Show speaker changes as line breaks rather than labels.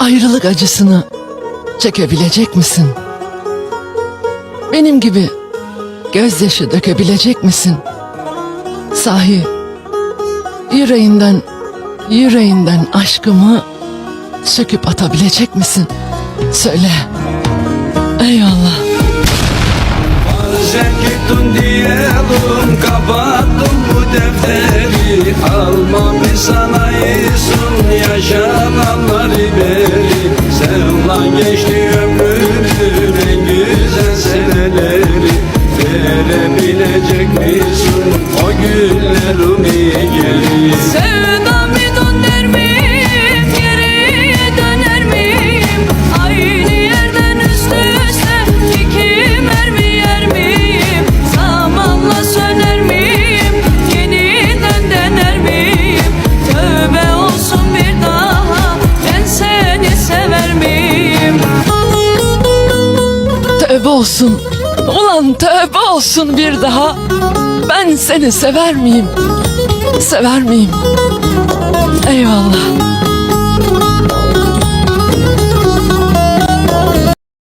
ayrılık acısını çekebilecek misin? Benim gibi gözyaşı dökebilecek misin? Sahi yüreğinden yüreğinden aşkımı söküp atabilecek misin? Söyle. Eyvallah.
Sen gittin diyelim kapattım bu defteri Almam bir sanayisin yaşananları beri Sevla geçti ömrümün en güzel seneleri. Verebilecek misin o günlerimi geri
Sevdamı
Tövbe olsun. Ulan tövbe olsun bir daha. Ben seni sever miyim? Sever miyim? Eyvallah.